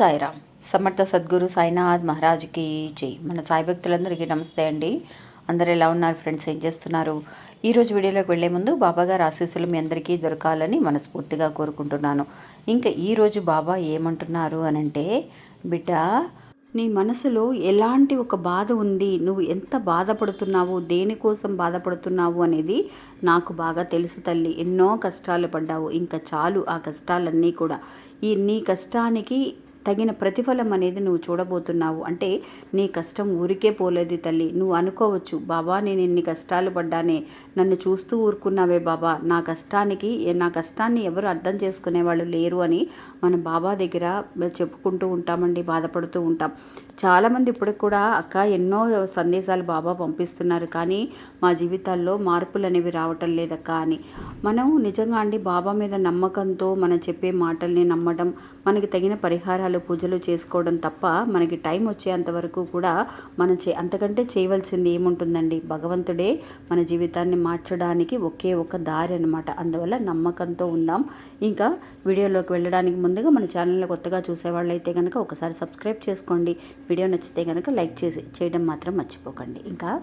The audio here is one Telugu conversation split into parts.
సాయిరామ్. సమర్థ సద్గురు సాయినాథ్ మహారాజ్కి జై. మన సాయి భక్తులందరికీ నమస్తే అండి. అందరు ఎలా ఉన్నారు ఫ్రెండ్స్? ఏం చేస్తున్నారు? ఈరోజు వీడియోలోకి వెళ్ళే ముందు బాబా గారు ఆశీస్సులు మీ అందరికీ దొరకాలని మనస్ఫూర్తిగా కోరుకుంటున్నాను. ఇంకా ఈరోజు బాబా ఏమంటున్నారు అనంటే బిడ్డ నీ మనసులో ఎలాంటి ఒక బాధ ఉంది? నువ్వు ఎంత బాధపడుతున్నావు? దేనికోసం బాధపడుతున్నావు? అనేది నాకు బాగా తెలుసు తల్లి. ఎన్నో కష్టాలు పడ్డావు. ఇంకా చాలు ఆ కష్టాలన్నీ కూడా. ఈ నీ కష్టానికి తగిన ప్రతిఫలం అనేది నువ్వు చూడబోతున్నావు. అంటే నీ కష్టం ఊరికే పోలేదు తల్లి. నువ్వు అనుకోవచ్చు బాబా నేను ఎన్ని కష్టాలు పడ్డానే. నన్ను చూస్తూ ఊరుకున్నావే బాబా. నా కష్టానికి నా కష్టాన్ని ఎవరు అర్థం చేసుకునే వాళ్ళు లేరు అని మన బాబా దగ్గర చెప్పుకుంటూ ఉంటామండి బాధపడుతూ ఉంటాం. చాలామంది ఇప్పటికి కూడా అక్క ఎన్నో సందేశాలు బాబా పంపిస్తున్నారు. కానీ మా జీవితాల్లో మార్పులు అనేవి రావటం లేదక్క అని. మనం నిజంగా అండి బాబా మీద నమ్మకంతో మనం చెప్పే మాటల్ని నమ్మడం మనకి తగిన పరిహారాలు పూజలు చేసుకోవడం తప్ప మనకి టైం వచ్చేంత వరకు కూడా మనం చే అంతకంటే చేయవలసింది ఏముంటుందండి? భగవంతుడే మన జీవితాన్ని మార్చడానికి ఒకే ఒక దారి అనమాట అందువల్ల నమ్మకంతో ఉందాం. ఇంకా వీడియోలోకి వెళ్ళడానికి ముందుగా మన ఛానల్ని కొత్తగా చూసేవాళ్ళు అయితే కనుక ఒకసారి సబ్స్క్రైబ్ చేసుకోండి. వీడియో నచ్చితే కనుక లైక్ చేసి చేయడం మాత్రం మర్చిపోకండి. ఇంకా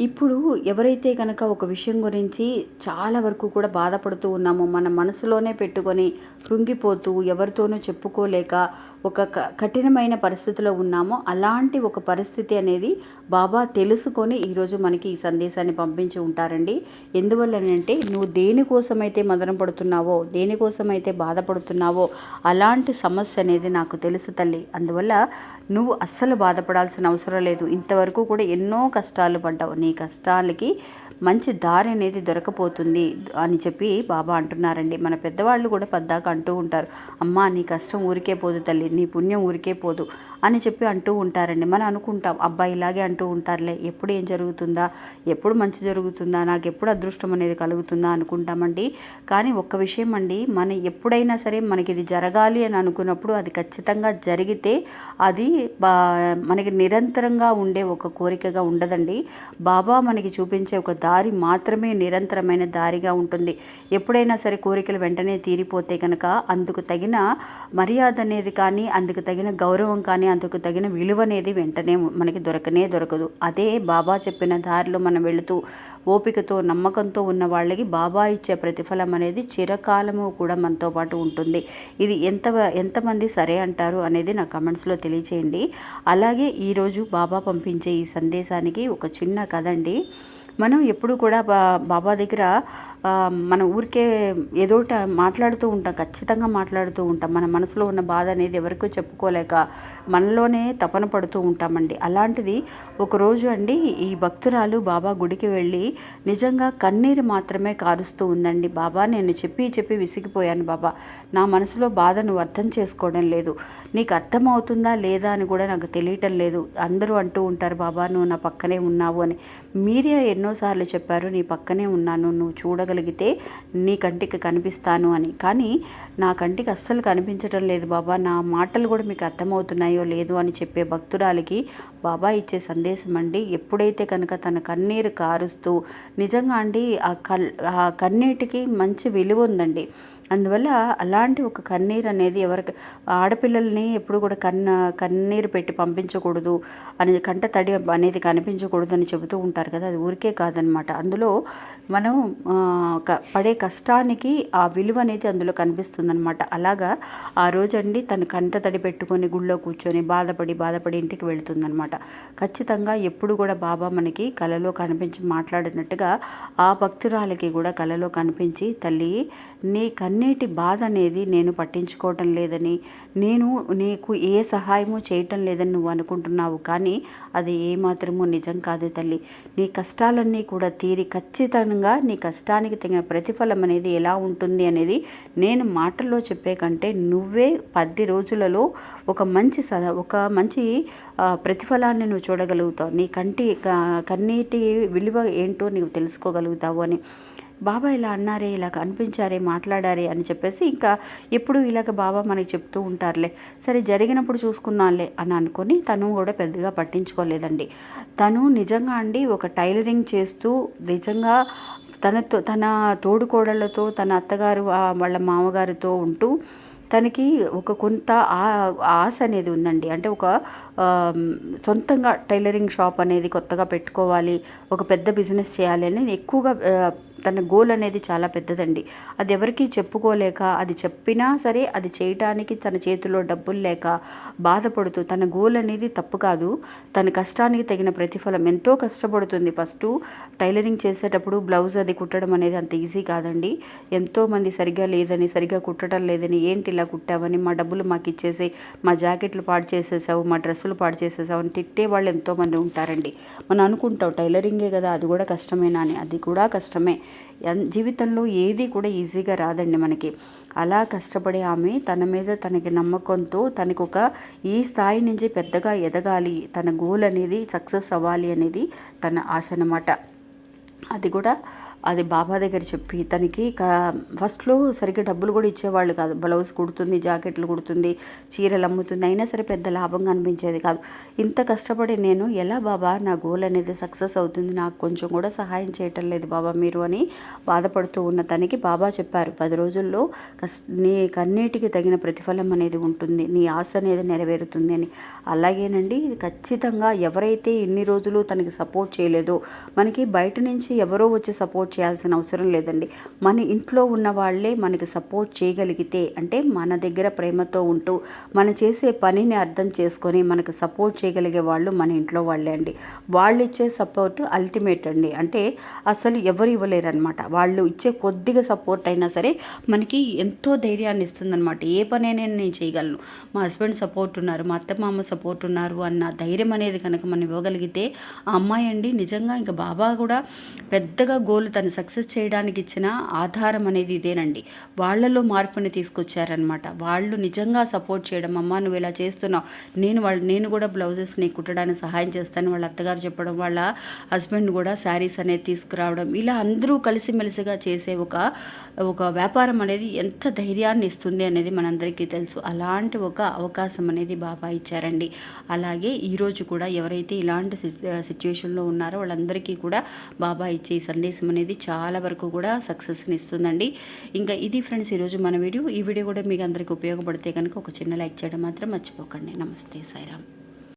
ఇప్పుడు ఎవరైతే కనుక ఒక విషయం గురించి చాలా వరకు కూడా బాధపడుతూ ఉన్నామో మన మనసులోనే పెట్టుకొని కృంగిపోతూ ఎవరితోనూ చెప్పుకోలేక ఒక క- కఠినమైన పరిస్థితిలో ఉన్నామో అలాంటి ఒక పరిస్థితి అనేది బాబా తెలుసుకొని ఈరోజు మనకి ఈ సందేశాన్ని పంపించి ఉంటారండి. ఎందువల్లనంటే నువ్వు దేనికోసమైతే మదన పడుతున్నావో దేనికోసమైతే బాధపడుతున్నావో అలాంటి సమస్య అనేది నాకు తెలుసు తల్లి. అందువల్ల నువ్వు అస్సలు బాధపడాల్సిన అవసరం లేదు. ఇంతవరకు కూడా ఎన్నో కష్టాలు పడ్డావు. నీ కష్టాలకి మంచి దారి అనేది దొరకపోతుంది అని చెప్పి బాబా అంటున్నారండి. మన పెద్దవాళ్ళు కూడా పద్దాక అంటూ ఉంటారు. అమ్మా నీ కష్టం ఊరికే పోదు తల్లి నీ పుణ్యం ఊరికే పోదు అని చెప్పి అంటూ ఉంటారండి. మనం అనుకుంటాం అబ్బాయి ఇలాగే అంటూ ఉంటారులే ఎప్పుడు ఏం జరుగుతుందా ఎప్పుడు మంచి జరుగుతుందా నాకు ఎప్పుడు అదృష్టం అనేది కలుగుతుందా అనుకుంటామండి. కానీ ఒక్క విషయం అండి మన ఎప్పుడైనా సరే మనకి ఇది జరగాలి అని అనుకున్నప్పుడు అది ఖచ్చితంగా జరిగితే అది బా మనకి నిరంతరంగా ఉండే ఒక కోరికగా ఉండదండి. బాబా మనకి చూపించే ఒక దారి మాత్రమే నిరంతరమైన దారిగా ఉంటుంది. ఎప్పుడైనా సరే కోరికలు వెంటనే తీరిపోతే కనుక అందుకు తగిన మర్యాద అనేది కానీ అందుకు తగిన గౌరవం కానీ అందుకు తగిన విలువ అనేది వెంటనే మనకి దొరకనే దొరకదు. అదే బాబా చెప్పిన దారిలో మనం వెళుతూ ఓపికతో నమ్మకంతో ఉన్న వాళ్ళకి బాబా ఇచ్చే ప్రతిఫలం అనేది చిరకాలము కూడా మనతో పాటు ఉంటుంది. ఇది ఎంత ఎంతమంది సరే అంటారు అనేది నా కమెంట్స్లో తెలియచేయండి. అలాగే ఈరోజు బాబా పంపించే ఈ సందేశానికి ఒక చిన్న కథ అండి. మనం ఎప్పుడు కూడా బా బాబా దగ్గర మన ఊరికే ఏదో మాట్లాడుతూ ఉంటాం ఖచ్చితంగా మాట్లాడుతూ ఉంటాం. మన మనసులో ఉన్న బాధ అనేది ఎవరికీ చెప్పుకోలేక మనలోనే తపన పడుతూ ఉంటామండి. అలాంటిది ఒకరోజు అండి ఈ భక్తురాలు బాబా గుడికి వెళ్ళి నిజంగా కన్నీరు మాత్రమే కారుస్తూ ఉందండి. బాబా నేను చెప్పి చెప్పి విసిగిపోయాను బాబా. నా మనసులో బాధ నువ్వు అర్థం చేసుకోవడం లేదు. నీకు అర్థమవుతుందా లేదా అని కూడా నాకు తెలియటం లేదు. అందరూ అంటూ ఉంటారు బాబా నువ్వు నా పక్కనే ఉన్నావు అని. మీరే ఎన్నోసార్లు చెప్పారు నీ పక్కనే ఉన్నాను నువ్వు చూడగలిగితే నీ కంటికి కనిపిస్తాను అని. కానీ నా కంటికి అస్సలు కనిపించటం లేదు బాబా. నా మాటలు కూడా మీకు అర్థమవుతున్నాయో లేదో అని చెప్పే భక్తురాలికి బాబా ఇచ్చే సందేశం అండి. ఎప్పుడైతే కనుక తన కన్నీరు కారుస్తూ నిజంగా అండి ఆ కల్ ఆ కన్నీటికి మంచి విలువ ఉందండి. అందువల్ల అలాంటి ఒక కన్నీరు అనేది ఎవరికి ఆడపిల్లల్ని ఎప్పుడు కూడా కన్న కన్నీరు పెట్టి పంపించకూడదు అనేది కంట తడి అనేది కనిపించకూడదు అని చెబుతూ ఉంటారు కదా అది ఊరికే కాదనమాట. అందులో మనం పడే కష్టానికి ఆ విలువ అనేది అందులో కనిపిస్తుంది. చేస్తుందనమాట అలాగా ఆ రోజండి తను కంట తడి పెట్టుకొని గుళ్ళో కూర్చొని బాధపడి బాధపడి ఇంటికి వెళుతుందనమాట ఖచ్చితంగా ఎప్పుడు కూడా బాబా మనకి కలలో కనిపించి మాట్లాడినట్టుగా ఆ భక్తురాలకి కూడా కలలో కనిపించి తల్లి నీ కన్నీటి బాధ అనేది నేను పట్టించుకోవటం లేదని నేను నీకు ఏ సహాయము చేయటం లేదని నువ్వు అనుకుంటున్నావు. కానీ అది ఏమాత్రమూ నిజం కాదు తల్లి. నీ కష్టాలన్నీ కూడా తీరి ఖచ్చితంగా నీ కష్టానికి తగిన ప్రతిఫలం అనేది ఎలా ఉంటుంది అనేది నేను మాటల్లో చెప్పే కంటే నువ్వే పది రోజులలో ఒక మంచి సద ఒక మంచి ప్రతిఫలాన్ని నువ్వు చూడగలుగుతావు. నీ కంటి కన్నీటి విలువ ఏంటో నీవు తెలుసుకోగలుగుతావు అని. బాబా ఇలా అన్నారే ఇలా కనిపించారే మాట్లాడారే అని చెప్పేసి ఇంకా ఎప్పుడు ఇలాగ బాబా మనకి చెప్తూ ఉంటారులే. సరే జరిగినప్పుడు చూసుకుందాంలే అని అనుకొని తను కూడా పెద్దగా పట్టించుకోలేదండి. తను నిజంగా అండి ఒక టైలరింగ్ చేస్తూ నిజంగా తనతో తన తోడుకోడళ్ళతో తన అత్తగారు వాళ్ళ మామగారితో ఉంటూ తనకి ఒక కొంత ఆ- ఆశ అనేది ఉందండి. అంటే ఒక సొంతంగా టైలరింగ్ షాప్ అనేది కొత్తగా పెట్టుకోవాలి ఒక పెద్ద బిజినెస్ చేయాలి అని ఎక్కువగా తన గోల్ అనేది చాలా పెద్దదండి. అది ఎవరికీ చెప్పుకోలేక అది చెప్పినా సరే అది చేయటానికి తన చేతిలో డబ్బులు లేక బాధపడుతూ తన గోల్ అనేది తప్పు కాదు. తన కష్టానికి తగిన ప్రతిఫలం. ఎంతో కష్టపడుతుంది ఫస్ట్. టైలరింగ్ చేసేటప్పుడు బ్లౌజ్ అది కుట్టడం అనేది అంత ఈజీ కాదండి. ఎంతోమంది సరిగ్గా లేదని సరిగ్గా కుట్టడం లేదని ఏంటి ఇలా కుట్టావని మా డబ్బులు మాకు ఇచ్చేసి మా జాకెట్లు పాడు చేసేసావు మా డ్రెస్సులు పాడు చేసేసావు అని తిట్టే వాళ్ళు ఎంతోమంది ఉంటారండి. మనం అనుకుంటాం టైలరింగే కదా అది కూడా కష్టమేనా అని. అది కూడా కష్టమే. జీవితంలో ఏది కూడా ఈజీగా రాదండి మనకి. అలా కష్టపడే ఆమె తన మీద తనకి నమ్మకంతో తనకు ఒక ఈ స్థాయి నుంచి పెద్దగా ఎదగాలి. తన గోల్ అనేది సక్సెస్ అవ్వాలి అనేది తన ఆశ అన్నమాట. అది కూడా అది బాబా దగ్గర చెప్పి తనకి ఫస్ట్లో సరిగ్గా డబ్బులు కూడా ఇచ్చేవాళ్ళు కాదు. బ్లౌజ్ కుడుతుంది జాకెట్లు కుడుతుంది చీరలు అమ్ముతుంది అయినా సరే పెద్ద లాభంగా అనిపించేది కాదు. ఇంత కష్టపడి నేను ఎలా బాబా నా గోల్ అనేది సక్సెస్ అవుతుంది? నాకు కొంచెం కూడా సహాయం చేయటం లేదు బాబా మీరు అని బాధపడుతూ ఉన్న తనకి బాబా చెప్పారు. పది రోజుల్లో కస్ నీ కన్నీటికి తగిన ప్రతిఫలం అనేది ఉంటుంది. నీ ఆశ అనేది నెరవేరుతుంది అని. అలాగేనండి ఇది ఖచ్చితంగా ఎవరైతే ఇన్ని రోజులు తనకి సపోర్ట్ చేయలేదో మనకి బయట నుంచి ఎవరో వచ్చి సపోర్ట్ చేయాల్సిన అవసరం లేదండి. మన ఇంట్లో ఉన్న వాళ్ళే మనకి సపోర్ట్ చేయగలిగితే అంటే మన దగ్గర ప్రేమతో ఉంటూ మనం చేసే పనిని అర్థం చేసుకొని మనకు సపోర్ట్ చేయగలిగే వాళ్ళు మన ఇంట్లో వాళ్ళే అండి. వాళ్ళు ఇచ్చే సపోర్ట్ అల్టిమేట్ అండి. అంటే అసలు ఎవరు ఇవ్వలేరు అనమాట వాళ్ళు ఇచ్చే కొద్దిగా సపోర్ట్ అయినా సరే మనకి ఎంతో ధైర్యాన్ని ఇస్తుందన్నమాట. ఏ పనైనా నేను చేయగలను. మా హస్బెండ్ సపోర్ట్ ఉన్నారు మా అత్త మామ సపోర్ట్ ఉన్నారు అన్న ధైర్యం అనేది కనుక మనం ఇవ్వగలిగితే ఆ అమ్మాయి అండి నిజంగా ఇంకా బాబా కూడా పెద్దగా గోల్ తన సక్సెస్ చేయడానికి ఇచ్చిన ఆధారం అనేది ఇదేనండి. వాళ్ళలో మార్పుని తీసుకొచ్చారనమాట వాళ్ళు నిజంగా సపోర్ట్ చేయడం అమ్మ నువ్వు ఇలా చేస్తున్నావు. నేను వాళ్ళు నేను కూడా బ్లౌజెస్ నీ కుట్టడానికి సహాయం చేస్తాను. వాళ్ళ అత్తగారు చెప్పడం వాళ్ళ హస్బెండ్ కూడా శారీస్ అనేది తీసుకురావడం ఇలా అందరూ కలిసిమెలిసిగా చేసే ఒక ఒక వ్యాపారం అనేది ఎంత ధైర్యాన్ని ఇస్తుంది అనేది మనందరికీ తెలుసు. అలాంటి ఒక అవకాశం అనేది బాబా ఇచ్చారండి. అలాగే ఈరోజు కూడా ఎవరైతే ఇలాంటి సిచ్యువేషన్లో ఉన్నారో వాళ్ళందరికీ కూడా బాబా ఇచ్చే ఈ సందేశం అనేది చాలా వరకు కూడా సక్సెస్ని ఇస్తుందండి. ఇంకా ఇది ఫ్రెండ్స్ ఈరోజు మన వీడియో. ఈ వీడియో కూడా మీకు అందరికీ ఉపయోగపడితే కనుక ఒక చిన్న లైక్ చేయడం మాత్రం మర్చిపోకండి. నమస్తే సాయిరామ్.